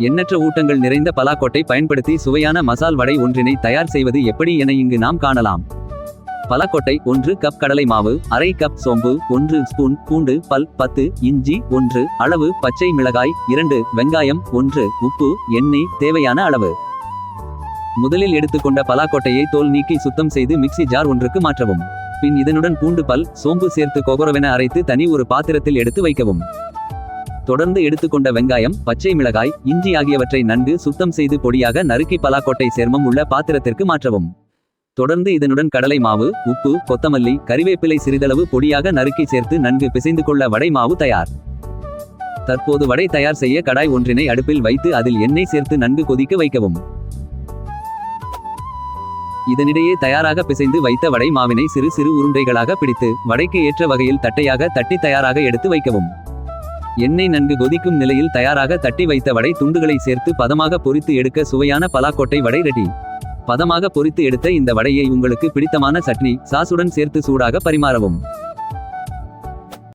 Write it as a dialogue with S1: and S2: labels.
S1: எண்ணற்ற ஊட்டங்கள் நிறைந்த பலாக்கொட்டை பயன்படுத்தி சுவையான மசால் வடை ஒன்றினை தயார் செய்வது எப்படி என இங்கு நாம் காணலாம். பலாக்கொட்டை ஒன்று கப் கடலை மாவு அரை கப் சோம்பு ஒன்று ஸ்பூன் பூண்டு பல் பத்து இஞ்சி ஒன்று அளவு பச்சை மிளகாய் இரண்டு வெங்காயம் ஒன்று உப்பு எண்ணெய் தேவையான அளவு. முதலில் எடுத்துக்கொண்ட பலாக்கொட்டையை தோல் நீக்கி சுத்தம் செய்து மிக்ஸி ஜார் ஒன்றுக்கு மாற்றவும். பின் இதனுடன் பூண்டு பல் சோம்பு சேர்த்து கொகரவென அரைத்து தனி ஒரு பாத்திரத்தில் எடுத்து வைக்கவும். தொடர்ந்து எடுத்துக்கொண்ட வெங்காயம் பச்சை மிளகாய் இஞ்சி ஆகியவற்றை நன்கு சுத்தம் செய்து பொடியாக நறுக்கி பலாக்கொட்டை சேர்மம் உள்ள பாத்திரத்திற்கு மாற்றவும். தொடர்ந்து இதனுடன் கடலை மாவு உப்பு கொத்தமல்லி கறிவேப்பிலை சிறிதளவு பொடியாக நறுக்கி சேர்த்து நன்கு பிசைந்து கொள்ள வடை மாவு தயார். தற்போது வடை தயார் செய்ய கடாய் ஒன்றினை அடுப்பில் வைத்து அதில் எண்ணெய் சேர்த்து நன்கு கொதிக்க வைக்கவும். இதனிடையே தயாராக பிசைந்து வைத்த வடை மாவினை சிறு சிறு உருண்டைகளாக பிடித்து வடைக்கு ஏற்ற வகையில் தட்டையாக தட்டி தயாராக எடுத்து வைக்கவும். எண்ணெய் நன்கு கொதிக்கும் நிலையில் தயாராக தட்டி வைத்த வடை துண்டுகளை சேர்த்து பதமாக பொரித்து எடுக்க சுவையான பலாக்கோட்டை வடை ரெடி பதமாக பொரித்து எடுத்த இந்த வடையை உங்களுக்கு பிடித்தமான சட்னி சாசுடன் சேர்த்து சூடாக பரிமாறவும்.